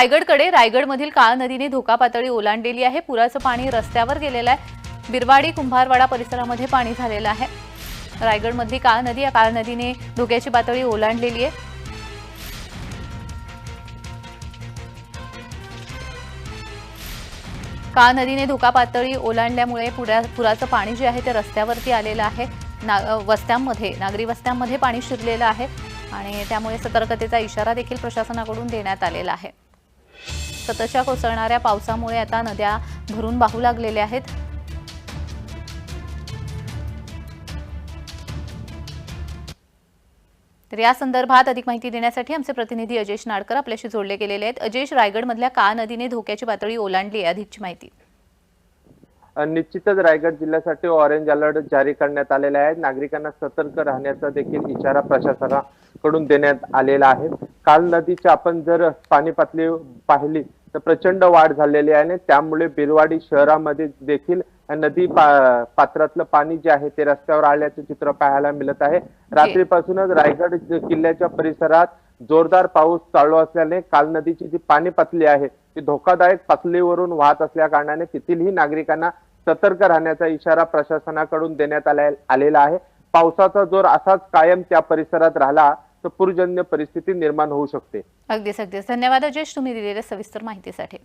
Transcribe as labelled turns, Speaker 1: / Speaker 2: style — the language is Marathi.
Speaker 1: रायगडकडे रायगडमधील काळ नदीने धोका पातळी ओलांडलेली आहे. पुराचं पाणी रस्त्यावर गेलेलं आहे. बिरवाडी कुंभारवाडा परिसरामध्ये पाणी झालेलं आहे. रायगडमधली काळ नदी या काळ नदीने धोक्याची पातळी ओलांडलेली आहे. काळ नदीने धोका पातळी ओलांडल्यामुळे पुऱ्या पुराचं पाणी जे आहे ते रस्त्यावरती आलेलं आहे. ना वस्त्यांमध्ये नागरी वस्त्यांमध्ये पाणी शिरलेलं आहे. आणि त्यामुळे सतर्कतेचा इशारा देखील प्रशासनाकडून देण्यात आलेला आहे. सततच्या कोसळणाऱ्या पावसामुळे आता नद्या भरून वाहू लागलेल्या आहेत. तर या संदर्भात अधिक माहिती देण्यासाठी आमचे प्रतिनिधी अजेश नाडकर आपल्याशी जोडले गेलेले आहेत. अजेश रायगडमधल्या का नदीने धोक्याची पातळी ओलांडली आहे अधिकची माहिती.
Speaker 2: निश्चितच रायगड जिल्ह्यासाठी ऑरेंज अलर्ट जारी करण्यात आलेला आहे. नागरिकांना सतर्क राहण्याचा देखील इशारा प्रशासनाकडून देण्यात आलेला आहे. काल नदीची आपण जर पाणी पातळी पाहिली तर प्रचंड वाढ झालेली आहे आणि त्यामुळे बिरवाडी शहरामध्ये देखील नदी पा- पात्रातलं पाणी जे आहे ते रस्त्यावर आल्याचं चित्र पाहायला मिळत आहे. रात्रीपासूनच रायगड किल्ल्याच्या परिसरात जोरदार पाऊस चालू असल्याने काल नदीची जी पाणी पातळी आहे ती धोकादायक पातळीवरून वाहत असल्या कारणाने तेथीलही नागरिकांना सतर्क राहण्याचा इशारा प्रशासनाकडून देण्यात आला- आलेला आहे. पावसाचा जोर असाच कायम त्या परिसरात राहिला तर पूरजन्य परिस्थिती निर्माण होऊ शकते.
Speaker 1: अगदीच अगदीच. धन्यवाद अजेश तुम्ही दिलेल्या सविस्तर माहितीसाठी.